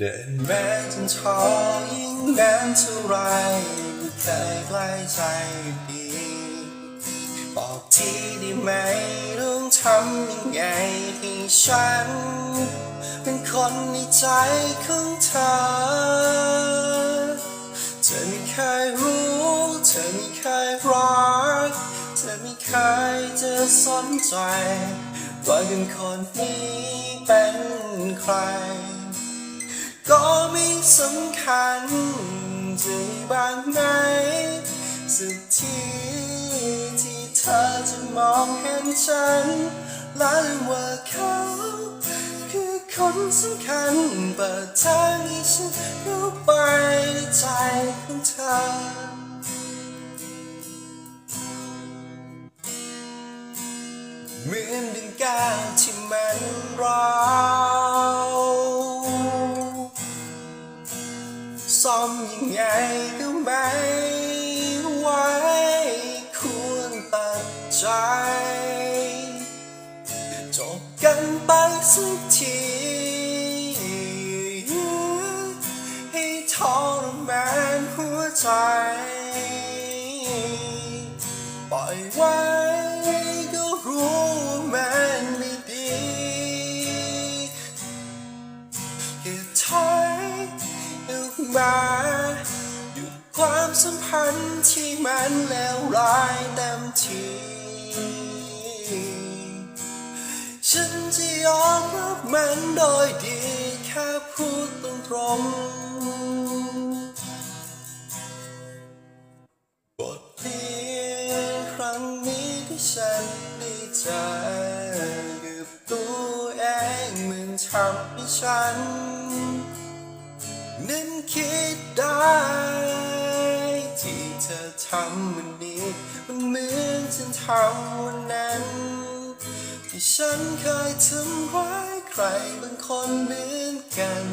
เดินแม้จนท้อยิ่งนานเท่าไรก็เคยใกล้ใจดีบอกทีได้ไหมต้องทำยังไงให้ฉัน เป็นคนในใจของเธอ เธอไม่เคยรู้ เธอไม่เคยรัก เธอไม่เคยจะสนใจ ว่าเป็นคนนี้เป็นใคร ก็ไม่สำคัญจะมีบางไหนสักทีที่เธอจะมองเห็นฉันและรู้ว่าเขาคือคนสำคัญเปิดทางให้ฉันเข้าไปในใจของเธอเหมือนดึงก้าวที่มันร้าว จบกันไปสักทีให้ทรมานหัวใจ ปล่อยไว้ก็รู้มันไม่ดีแค่ถอยออกมาหยุดความสัมพันธ์ที่มันแล้วร้ายเต็มที ฉันจะยอมรับมันโดยดี แค่พูดตรงๆบทเรียนครั้งนี้ที่ฉันได้เจอกับตัวเองมันทำให้ฉันนั้นคิดได้ที่เธอทำวันนี้ มันเหมือนฉันทำวันนั้น ที่ฉันเคยทำร้ายใครบางคนเหมือนกัน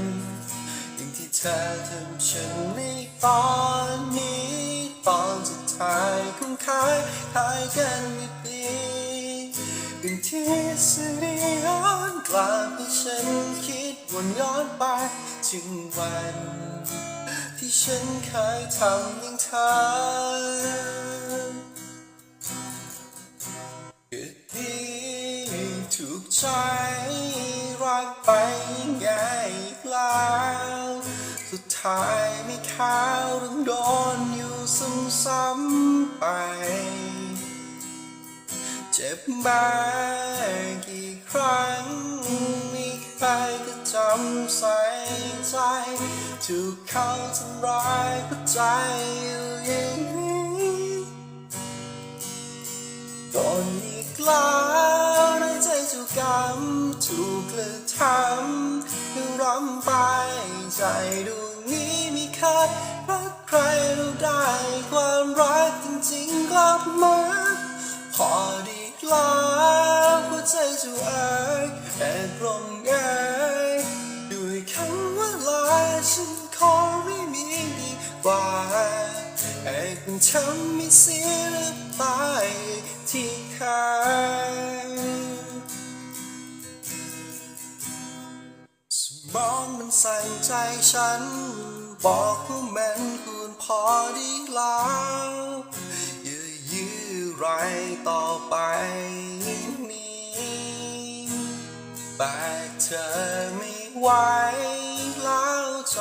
อย่างที่เธอทำฉันในตอนนี้ ตอนสุดท้ายคงคายคายกันไม่ดีเป็นที่สิริย้อนกลับให้ฉันคิดวนย้อนไปถึงวัน ที่ฉันเคยทำอย่างเธอ ใจรักไปง่ายกแล้วสุดท้ายไม่เข้าวต้องโดนอยู่ซ้ำๆไป เจ็บมากี่ครั้งมีใครก็จำใส่ใจถูกเขาทำร้ายก็ใจอยู่อย่างนี้ก่อนอีกแล้ว มาพอดีแล้วหัวใจจะเอ่ยแอบลงเอยด้วยคำว่าลาฉันขอไม่มีดีกว่าแอบเป็นทำให้เสียน้ำตายที่ค้างสมองมันสั่งใจฉัน บอกว่ามันควรพอดีแล้ว ไรต่อไปนี้แต่เธอไม่ไหวแล้วใจ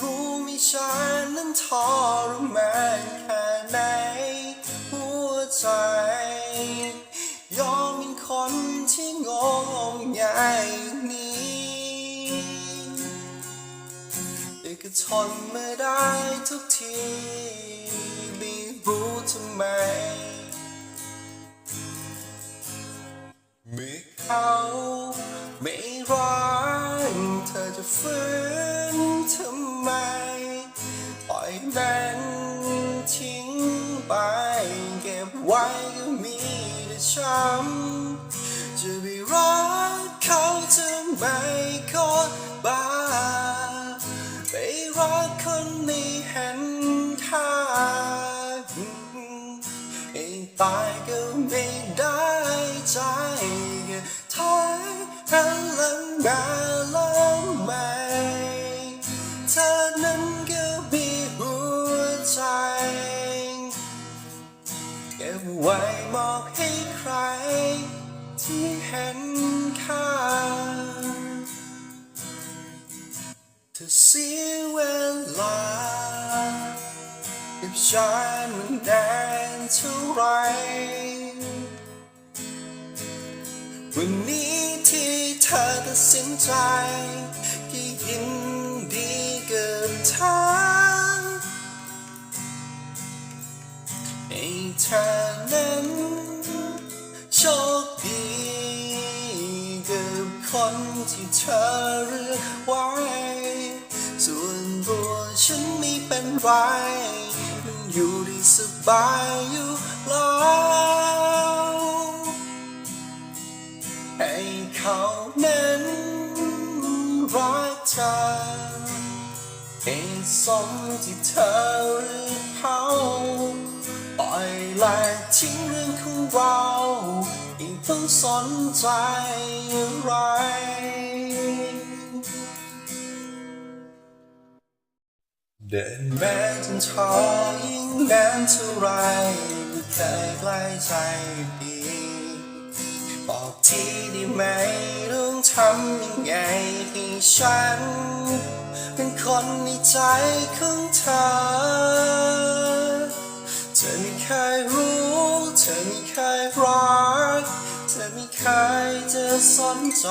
รู้ไหมฉันนั้นทรมานแค่ไหนหัวใจ ยอมเป็นคนที่งงง่ายนี้แต่ก็ทนไม่ได้ทุกที ไม่โอตบ้า ไปรักคนไม่เห็นค่าให้ตายก็ไม่ได้ใจท้ายหันหลังมาแล้วไม่เธอนั้นก็มีหัวใจเก็บไว้บอกให้ใครที่เห็นค่า ธอเสียเวลากับฉันมันนานเท่าไร วันนี้ที่เธอตัดสินใจก็ยินดีเกินทางให้เธอนั้นโชคดีกับคนที่เธอเลือกไว้ ไม่เป็นไรมันอยู่ดีสบายอยู่แล้วให้เขานั้นรักเธอให้สมที่เธอหรือเขาปล่อยและทิ้งเรื่องของเราไม่ต้องสนใจอะไร เดินแม้จนท้อยิ่งนานเท่าไรก็เคยใกล้ใจดีบอกทีได้ไหมต้องทำยังไงให้ฉัน เป็นคนในใจของเธอ เธอไม่เคยรู้ เธอไม่เคยรัก เธอไม่เคยจะสนใจ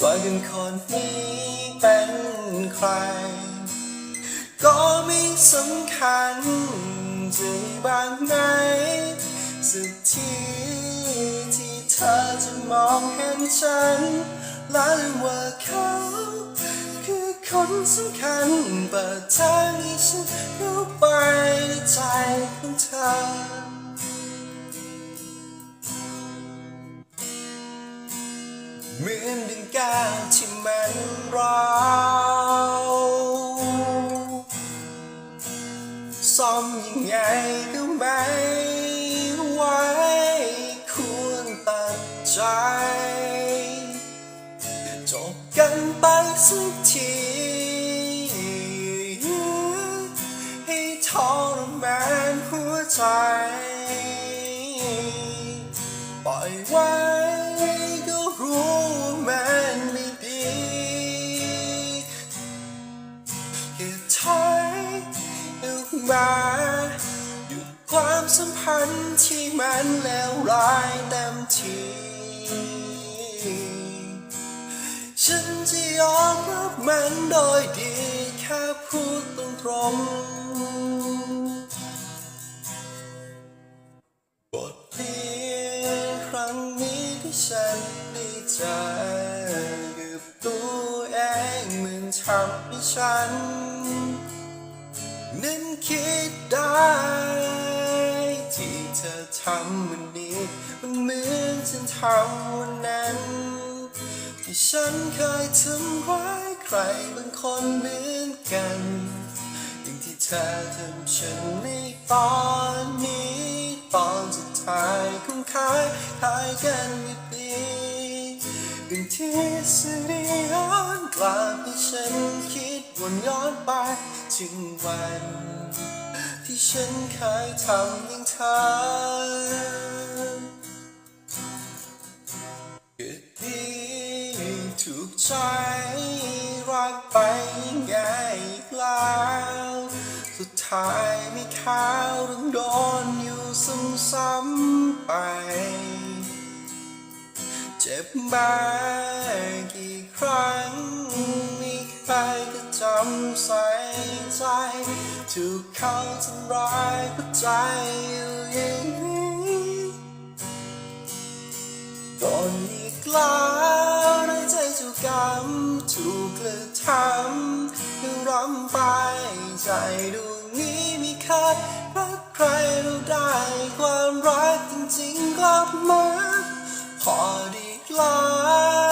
ว่าเป็นคนนี้เป็นใคร ก็ไม่สำคัญจะมีบางไหนสักทีที่เธอจะมองเห็นฉันและลืมว่าเขาคือคนสำคัญเปิดทางให้ฉันเข้ไปในใจของเธอเหมือนดึงก้าวที่มันร้าว กันไปสักทีให้ทรมานหัวใจ ปล่อยไว้ก็รู้ว่ามันไม่ดีแค่ถอยออกมาหยุดความสัมพันธ์ที่มันแล้วร้ายเต็มที จะยอมรับมันโดยดีแค่พูดตรงๆบทเรียนครั้งนี้ที่ฉันได้เจอกับตัวเองมันทำให้ฉันนั้นคิดได้ที่เธอทำวันนี้มันเหมือนฉันทำวันนั้น ที่ฉันเคยทำร้ายใครบางคนเหมือนกัน อย่างที่เธอทำฉันในตอนนี้ตอนสุดท้ายคงคายคายกันอยู่ดีเป็นที่สิริย้อนกลับให้ฉันคิดวนย้อนไปถึงวัน ที่ฉันเคยทำอย่างเธอ ใจรักไปยิ่งใหญ่อีกแล้ว สุดท้ายไม่เข้าวต้องโดนอยู่ซ้ำๆไป เจ็บมากี่ครั้งมีใครก็จำใส่ใจถูกเขาทำร้ายหัวใจอยู่อย่างนี้ตอนนี้กล้าว ดวงนี้มีค่ารักใครเราได้ความรักจริงๆกลับมาพอดีกล้า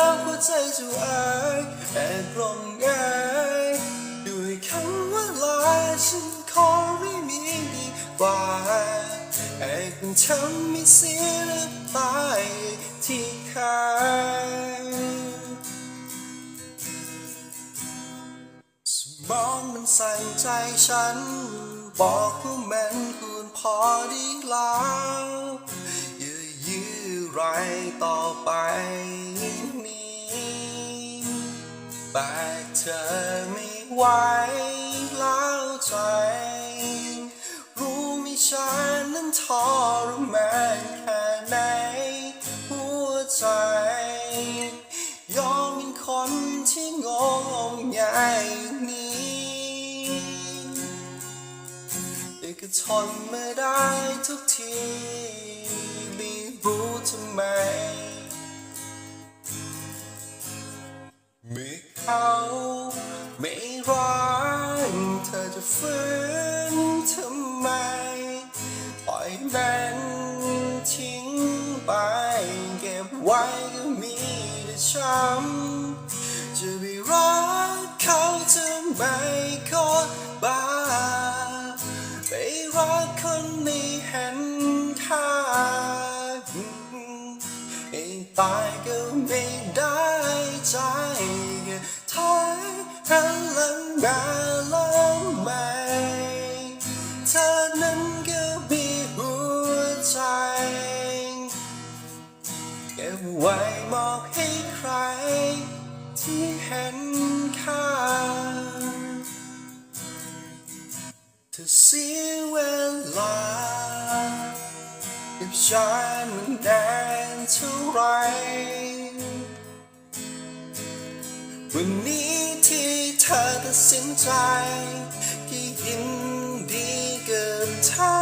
วหัวใจจะอ่ยแอบลงเอยด้วยคำว่าลาฉันขอไม่มีดีกว่าแอบทำให้เสียหรือตายที่คาง มองมันสั่งใจฉัน บอกว่ามันควรพอดีแล้วอย่ายื้อไรต่อไปนี้แต่เธอไม่ไหวแล้วใจ รู้ไหมิฉันนั้นทรมานแค่ไหนหัวใจยอมเป็นคนที่งงใหญ่ ทนไม่ได้ทุกทีไม่รู้ทำไมเมื่อเขาไม่รักเธอจะฟื้นทำไม ปล่อยมันทิ้งไปเก็บไว้ก็มีแต่ช้ำจะไปรักเขาจะไม่ขอบ้า หลังมาล้วไหมเธอนั้นก็มีหัวใจ เก็บไว้มอบให้ใคร ที่เห็นค่าเธอเสียเวลากับฉันมันนานเท่าไรวันนี้ที่ ธอตัดสินใจที่ยินดีเกินทา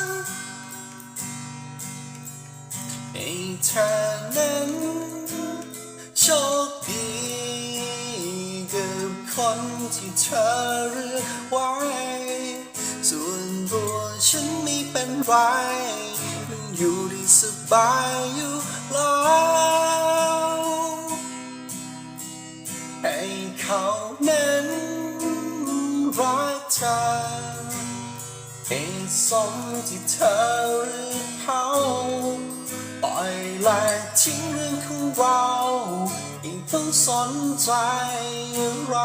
งให้เธอนั้นโชคดีกับคนที่เธอเลือกไว้ ส่วนตัวฉันไม่เป็นไรมันอยู่ดีสบายอยู่แล้ว เขานั้นรักเธอเป็นสมที่เธอหรือเขาปล่อยและทิ้งเรื่องของเราอีกต้องสนใจอะไร